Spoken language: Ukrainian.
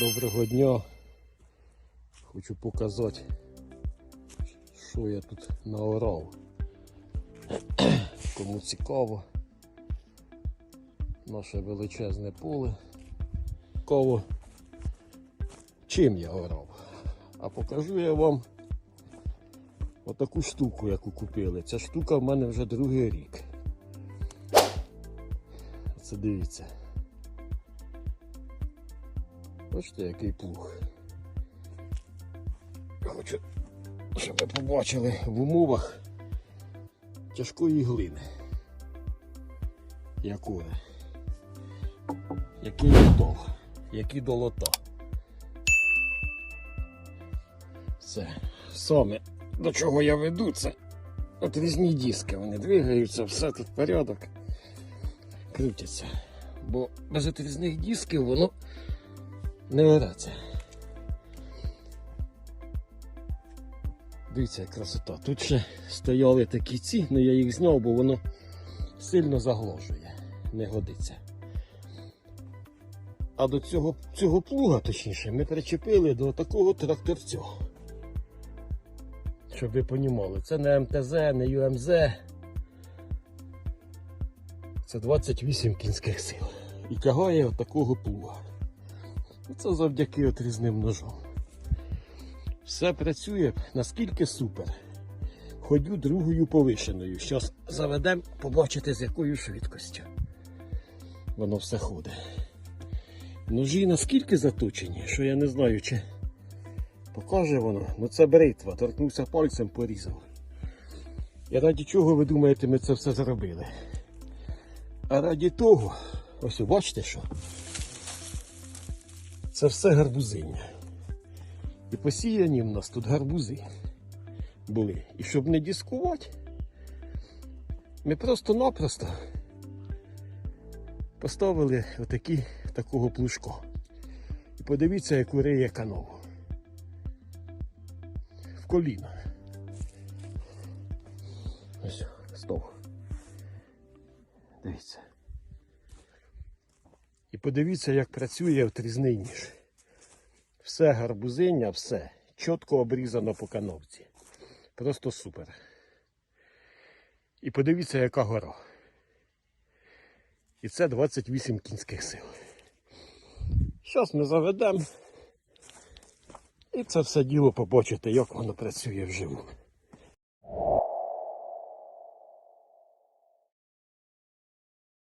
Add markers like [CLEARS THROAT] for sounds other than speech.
Доброго дня. Хочу показати, що я тут наорав. [CLEARS THROAT] Кому цікаво. Наше величезне поле. Цікаво, чим я орав. А покажу я вам отаку штуку, яку купили. Ця штука в мене вже другий рік. Це дивіться. Бачите, який плуг. Хочу, щоб ви побачили в умовах тяжкої глини. Якої? Який метал, які долота. Це саме до чого я веду, це от різні диски, вони двигаються, все тут порядок. Крутяться. Бо без отрізних дисків воно не ведеться. Дивіться, як красота. Тут ще стояли такі ці, але я їх зняв, бо воно сильно заглажує, не годиться. А до цього, цього плуга, точніше, ми причепили до такого тракторця. Щоб ви понімали, це не МТЗ, не ЮМЗ. Це 28 кінських сил. І тягає отакого плуга. Це завдяки отрізним ножом. Все працює наскільки супер. Ходю другою повишеною. Щас заведемо, побачите з якою швидкістю. Воно все ходить. Ножі наскільки заточені, що я не знаю, чи покаже воно. Ну це бритва, торкнувся пальцем, порізав. І раді чого ви думаєте, ми це все зробили? А раді того, ось бачите що? Це все гарбузиння. І посіяні в нас тут гарбузи були. І щоб не дискувати, ми просто-напросто поставили отакі такого плужко. І подивіться, яку риє канаву. В коліно. Ось, стов. Дивіться. І подивіться, як працює отрізний ніж. Все гарбузиння, все чітко обрізано по кановці. Просто супер. І подивіться, яка гора. І це 28 кінських сил. Зараз ми заведемо. І це все діло побачите, як воно працює вживу.